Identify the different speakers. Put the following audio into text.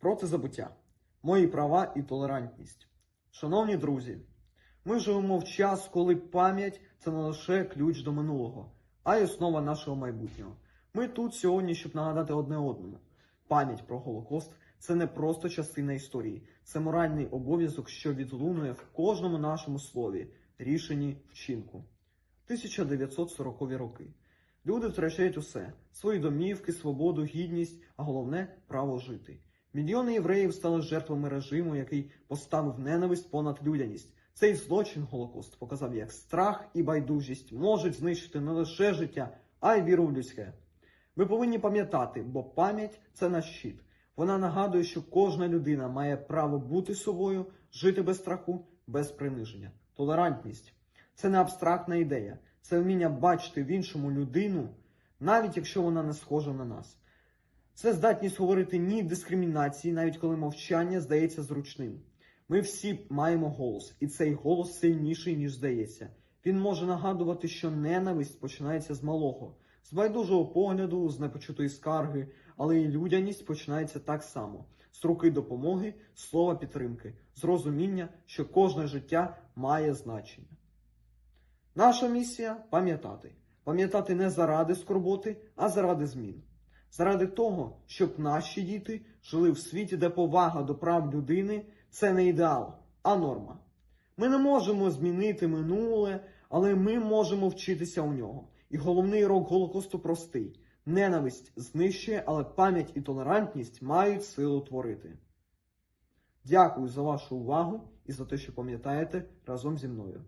Speaker 1: Проти забуття. Мої права і толерантність. Шановні друзі, ми живемо в час, коли пам'ять це не лише ключ до минулого, а й основа нашого майбутнього. Ми тут сьогодні, щоб нагадати одне одному. Пам'ять про Голокост це не просто частина історії, це моральний обов'язок, що відлунує в кожному нашому слові, рішенні, вчинку. 1940-ві роки. Люди втрачають усе: свої домівки, свободу, гідність, а головне право жити. Мільйони євреїв стали жертвами режиму, який поставив ненависть понад людяність. Цей злочин Голокост показав, як страх і байдужість можуть знищити не лише життя, а й віру в людське. Ми повинні пам'ятати, бо пам'ять це наш щит. Вона нагадує, що кожна людина має право бути собою, жити без страху, без приниження. Толерантність це не абстрактна ідея, це вміння бачити в іншому людину, навіть якщо вона не схожа на нас. Це здатність говорити ні дискримінації, навіть коли мовчання здається зручним. Ми всі маємо голос, і цей голос сильніший, ніж здається. Він може нагадувати, що ненависть починається з малого, з байдужого погляду, з непочутої скарги, але і людяність починається так само: з руки допомоги, слова підтримки, з розуміння, що кожне життя має значення. Наша місія пам'ятати. Пам'ятати не заради скорботи, а заради змін. Заради того, щоб наші діти жили в світі, де повага до прав людини це не ідеал, а норма. Ми не можемо змінити минуле, але ми можемо вчитися у нього. І головний урок Голокосту простий: ненависть знищує, але пам'ять і толерантність мають силу творити. Дякую за вашу увагу і за те, що пам'ятаєте разом зі мною.